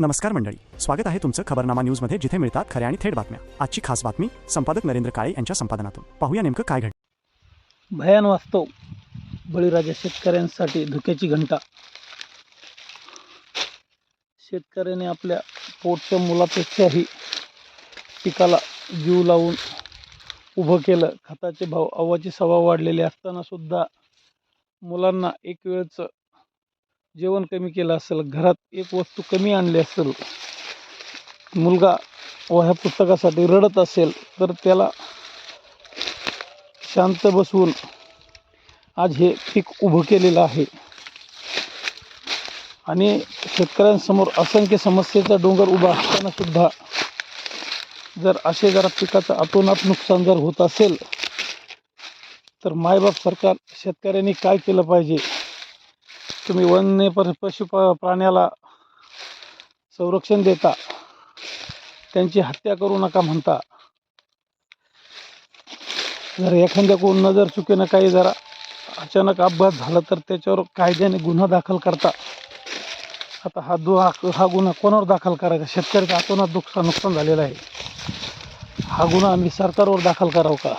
नमस्कार मंडळी. स्वागत आहे तुमचं खबरनामा न्यूजमध्ये जिथे मिळतात खऱ्या आणि थेट बातम्या. आजची खास बातमी संपादक नरेंद्र काळे यांच्या संपादनातून. पाहूया नेमकं काय घडलं. भयान वास्तव. बळीराजा शेतकऱ्यांसाठी धुक्याची घंटा. शेतकऱ्याने आपल्या पोटच्या मुलापेक्षाही पिकाला जीव लावून उभं केलं. खताचे भाव अव्वाचे सवा वाढलेले असताना सुद्धा मुलांना एक वेळचं जेवण कमी केलं असेल घरात एक वस्तू कमी आणली असेल मुलगा वह्या पुस्तकासाठी रडत असेल तर त्याला शांत बसवून आज हे पीक उभं केलेलं आहे. आणि शेतकऱ्यांसमोर असंख्य समस्येचा डोंगर उभा असताना सुद्धा जर असे जरा पिकाचं अतोनात नुकसान जर होत असेल तर मायबाप सरकार शेतकऱ्यांनी काय केलं पाहिजे? तुम्ही वन्य पशु प्राण्याला संरक्षण देता. त्यांची हत्या करू नका म्हणता. जर एखाद्या कोण नजर चुकीनं काही जरा अचानक अपघात झाला तर त्याच्यावर कायद्याने गुन्हा दाखल करता. आता हा दु हा- हा गुन्हा कोणावर दाखल करायचा? शेतकऱ्याचा अतोनात नुकसान नुकसान झालेलं आहे. हा गुन्हा आम्ही सरकारवर दाखल करावं का?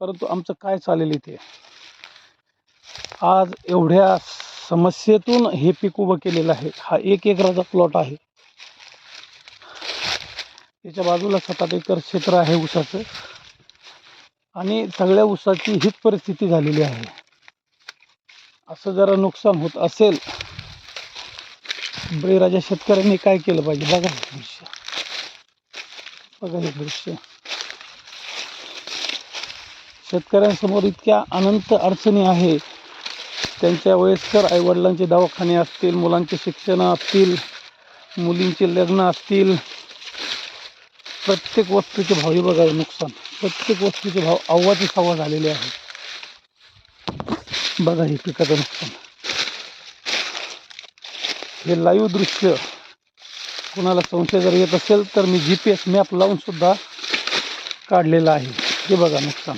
परंतु आमचं काय चालेल इथे? आज एवढ्या समस्येतून हे पीक उभं केलेलं आहे. हा एक एकराचा प्लॉट आहे. त्याच्या बाजूला सात आठ एकर क्षेत्र आहे ऊसाचं. आणि सगळ्या ऊसाची हीच परिस्थिती झालेली आहे. असं जरा नुकसान होत असेल बळीराजा शेतकऱ्यांनी काय केलं पाहिजे? बघा हे दृश्य. बघा हे दृश्य. शेतकऱ्यांसमोर इतक्या अनंत अडचणी आहे. त्यांच्या वयस्कर आईवडिलांचे दवाखाने असतील मुलांचे शिक्षण असतील मुलींचे लग्न असतील प्रत्येक वस्तूचे भाव हे बघा नुकसान. प्रत्येक वस्तूचे भाव अव्वाचे सव्वा झालेले आहे बघा हे पिकाचं नुकसान. हे लाईव्ह दृश्य कोणाला संशय जर येत असेल तर मी जी पी एस मॅप लावून सुद्धा काढलेलं आहे. हे बघा नुकसान.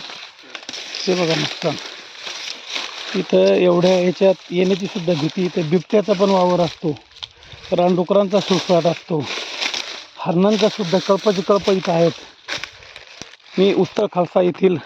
हे बघा नुकसान. इथं एवढ्या ह्याच्यात येण्याची सुद्धा भीती. इथं बिबट्याचा पण वावर असतो. रानडुकरांचा सुळसुळाट असतो. हरणांचा सुद्धा कळप इथं आहेत. मी उत्तर खालसा येथील